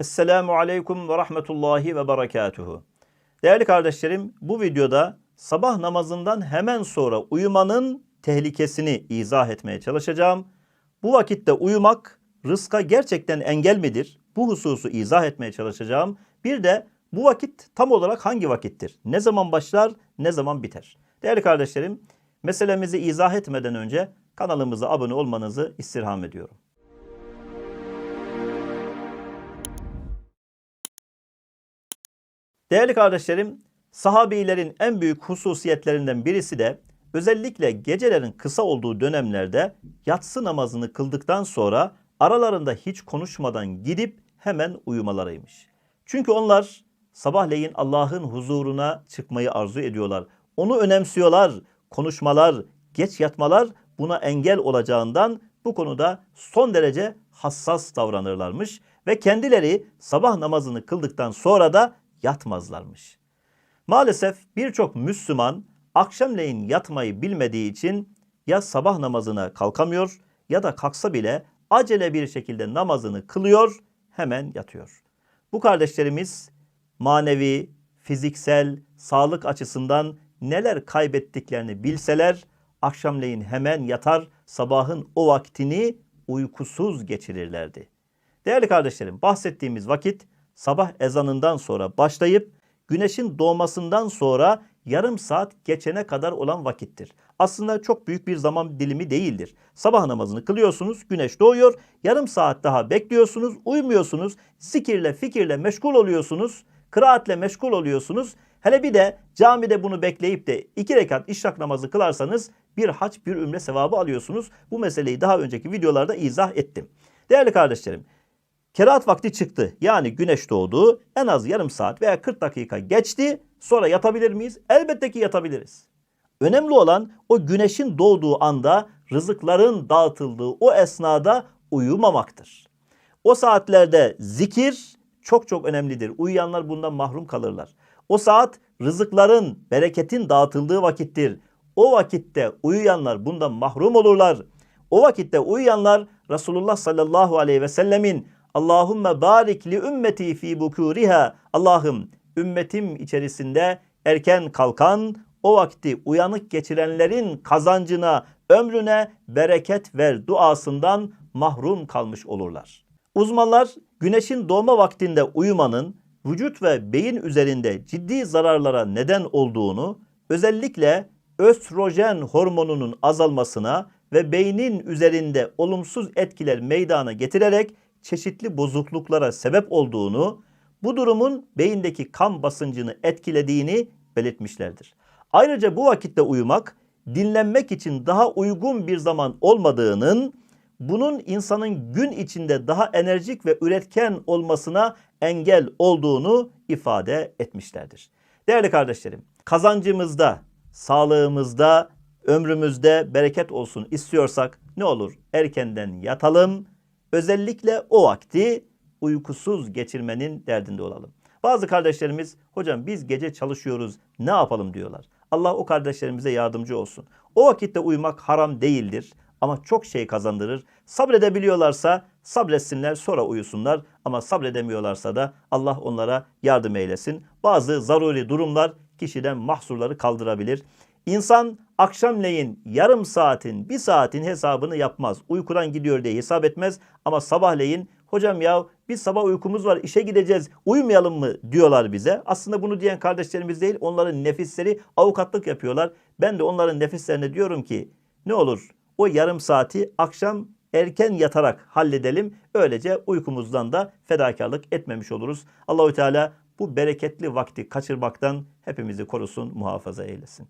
Esselamu Aleyküm ve Rahmetullahi ve Berekatuhu. Değerli kardeşlerim, bu videoda sabah namazından hemen sonra uyumanın tehlikesini izah etmeye çalışacağım. Bu vakitte uyumak rızka gerçekten engel midir? Bu hususu izah etmeye çalışacağım. Bir de bu vakit tam olarak hangi vakittir? Ne zaman başlar, ne zaman biter? Değerli kardeşlerim, meselemizi izah etmeden önce kanalımıza abone olmanızı istirham ediyorum. Değerli kardeşlerim, sahabilerin en büyük hususiyetlerinden birisi de özellikle gecelerin kısa olduğu dönemlerde yatsı namazını kıldıktan sonra aralarında hiç konuşmadan gidip hemen uyumalarıymış. Çünkü onlar sabahleyin Allah'ın huzuruna çıkmayı arzu ediyorlar. Onu önemsiyorlar. Konuşmalar, geç yatmalar buna engel olacağından bu konuda son derece hassas davranırlarmış ve kendileri sabah namazını kıldıktan sonra da yatmazlarmış. Maalesef birçok Müslüman akşamleyin yatmayı bilmediği için ya sabah namazına kalkamıyor ya da kalksa bile acele bir şekilde namazını kılıyor, hemen yatıyor. Bu kardeşlerimiz manevi, fiziksel, sağlık açısından neler kaybettiklerini bilseler akşamleyin hemen yatar, sabahın o vaktini uykusuz geçirirlerdi. Değerli kardeşlerim, bahsettiğimiz vakit sabah ezanından sonra başlayıp güneşin doğmasından sonra yarım saat geçene kadar olan vakittir. Aslında çok büyük bir zaman dilimi değildir. Sabah namazını kılıyorsunuz, güneş doğuyor, yarım saat daha bekliyorsunuz, uyumuyorsunuz, zikirle, fikirle meşgul oluyorsunuz, kıraatle meşgul oluyorsunuz. Hele bir de camide bunu bekleyip de iki rekat işrak namazı kılarsanız bir haç bir ümre sevabı alıyorsunuz. Bu meseleyi daha önceki videolarda izah ettim. Değerli kardeşlerim, Kerahat vakti çıktı. Yani güneş doğdu. En az yarım saat veya 40 dakika geçti. Sonra yatabilir miyiz? Elbette ki yatabiliriz. Önemli olan o güneşin doğduğu anda rızıkların dağıtıldığı o esnada uyumamaktır. O saatlerde zikir çok çok önemlidir. Uyuyanlar bundan mahrum kalırlar. O saat rızıkların, bereketin dağıtıldığı vakittir. O vakitte uyuyanlar bundan mahrum olurlar. O vakitte uyuyanlar Resulullah sallallahu aleyhi ve sellemin Allahümme barik li ümmeti fi bukuriha. Allah'ım ümmetim içerisinde erken kalkan, o vakti uyanık geçirenlerin kazancına, ömrüne bereket ver duasından mahrum kalmış olurlar. Uzmanlar güneşin doğma vaktinde uyumanın vücut ve beyin üzerinde ciddi zararlara neden olduğunu, özellikle östrojen hormonunun azalmasına ve beynin üzerinde olumsuz etkiler meydana getirerek çeşitli bozukluklara sebep olduğunu, bu durumun beyindeki kan basıncını etkilediğini belirtmişlerdir. Ayrıca bu vakitte uyumak dinlenmek için daha uygun bir zaman olmadığının, bunun insanın gün içinde daha enerjik ve üretken olmasına engel olduğunu ifade etmişlerdir. Değerli kardeşlerim, kazancımızda, sağlığımızda, ömrümüzde bereket olsun istiyorsak ne olur? Erkenden yatalım, özellikle o vakti uykusuz geçirmenin derdinde olalım. Bazı kardeşlerimiz hocam biz gece çalışıyoruz ne yapalım diyorlar. Allah o kardeşlerimize yardımcı olsun. O vakitte uyumak haram değildir ama çok şey kazandırır. Sabredebiliyorlarsa sabretsinler sonra uyusunlar ama sabredemiyorlarsa da Allah onlara yardım eylesin. Bazı zaruri durumlar kişiden mahsurları kaldırabilir. İnsan akşamleyin yarım saatin, bir saatin hesabını yapmaz. Uykudan gidiyor diye hesap etmez ama sabahleyin hocam ya biz sabah uykumuz var işe gideceğiz uyumayalım mı diyorlar bize. Aslında bunu diyen kardeşlerimiz değil onların nefisleri avukatlık yapıyorlar. Ben de onların nefislerine diyorum ki ne olur o yarım saati akşam erken yatarak halledelim. Öylece uykumuzdan da fedakarlık etmemiş oluruz. Allahü Teala bu bereketli vakti kaçırmaktan hepimizi korusun, muhafaza eylesin.